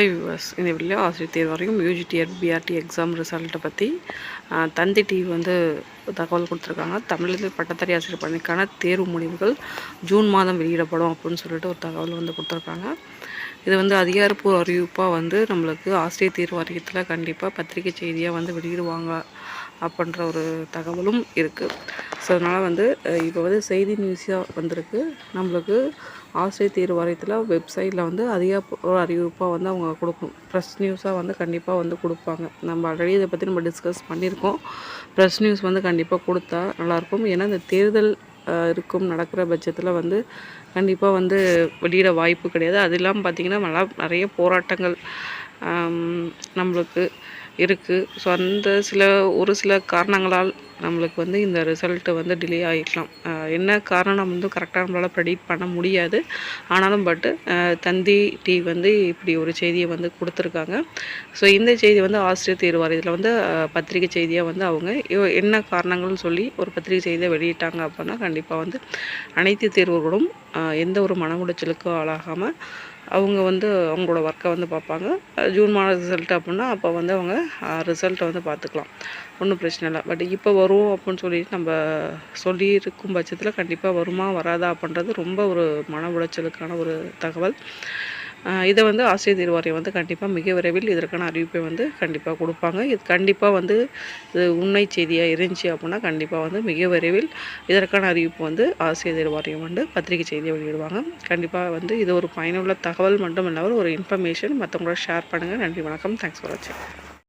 High viewers இந்த video ஆசிரியர் தேர்வு வரைக்கும் யூஜிடிஆர் பிஆர்டி எக்ஸாம் ரிசல்ட்டை பற்றி தந்தி டிவி வந்து தகவல் கொடுத்துருக்காங்க. தமிழ்லேருந்து பட்டதாரி ஆசிரியர் பணிக்கான தேர்வு முடிவுகள் ஜூன் மாதம் வெளியிடப்படும் அப்படின்னு சொல்லிட்டு ஒரு தகவல் வந்து கொடுத்துருக்காங்க. இது வந்து அதிகாரப்பூர்வ அறிவிப்பாக வந்து நம்மளுக்கு ஆசிரியர் தேர்வு வாரியத்தில் கண்டிப்பாக பத்திரிகை செய்தியாக வந்து வெளியிடுவாங்க அப்படின்ற ஒரு தகவலும் இருக்குது ஸோ அதனால் வந்து இப்போ வந்து செய்தி நியூஸாக வந்திருக்கு. நம்மளுக்கு ஆசிரியர் தேர்வு வாரியத்தில் வெப்சைட்டில் வந்து அதிக அறிவிப்பாக வந்து அவங்க கொடுக்கணும். ப்ரெஸ் நியூஸாக வந்து கண்டிப்பாக வந்து கொடுப்பாங்க. நம்ம ஆல்ரெடி இதை பற்றி நம்ம டிஸ்கஸ் பண்ணியிருக்கோம். ப்ரெஸ் நியூஸ் வந்து கண்டிப்பாக கொடுத்தா நல்லாயிருக்கும் ஏன்னா இந்த தேர்தல் இருக்கும் நடக்கிற பட்சத்தில் வந்து கண்டிப்பாக வந்து வெளியிட வாய்ப்பு கிடையாது. அது இல்லாமல் பார்த்திங்கன்னா நல்லா நிறைய போராட்டங்கள் நம்மளுக்கு இருக்குது ஸோ அந்த சில ஒரு சில காரணங்களால் நம்மளுக்கு வந்து இந்த ரிசல்ட்டு வந்து டிலே ஆகிக்கலாம் என்ன காரணம் வந்து கரெக்டாக நம்மளால் ப்ரெடிக்ட் பண்ண முடியாது. ஆனாலும் பட்டு தந்தி டி வந்து இப்படி ஒரு செய்தியை வந்து கொடுத்துருக்காங்க. ஸோ இந்த செய்தி வந்து ஆசிரியர் தேர்வார் இதில் வந்து பத்திரிகை செய்தியாக வந்து அவங்க என்ன காரணங்கள்னு சொல்லி ஒரு பத்திரிகை செய்தியை வெளியிட்டாங்க அப்படின்னா கண்டிப்பாக வந்து அனைத்து தேர்வுகளும் எந்த ஒரு மன உளைச்சலுக்கும் ஆளாகாமல் அவங்க வந்து அவங்களோட ஒர்க்கை வந்து பார்ப்பாங்க. ஜூன் மாத ரிசல்ட் அப்படின்னா அப்போ வந்து அவங்க ரிசல்ட்டை வந்து பார்த்துக்கலாம். ஒன்றும் பிரச்சனை இல்லை. பட் இப்போ வரும் அப்படின்னு சொல்லிட்டு நம்ம சொல்லியிருக்கும் பட்சத்தில் கண்டிப்பாக வருமா வராதா அப்படின்றது ரொம்ப ஒரு மன உளைச்சலுக்கான ஒரு தகவல். இதை வந்து ஆசிரியர் தேர்வாரியம் வந்து கண்டிப்பாக மிக விரைவில் இதற்கான அறிவிப்பை வந்து கண்டிப்பாக கொடுப்பாங்க. இது கண்டிப்பாக வந்து இது உண்மை செய்தியாக இருந்துச்சு அப்படின்னா கண்டிப்பாக வந்து மிக விரைவில் இதற்கான அறிவிப்பு வந்து ஆசிரியர் தேர்வாரியம் வந்து பத்திரிகை செய்தியை வெளியிடுவாங்க. கண்டிப்பாக வந்து இது ஒரு பயனுள்ள தகவல் மட்டும் இல்லாமல் ஒரு இன்ஃபர்மேஷன் மற்றவங்களோட ஷேர் பண்ணுங்கள் நன்றி வணக்கம். தேங்க்ஸ் ஃபார் வாட்சிங்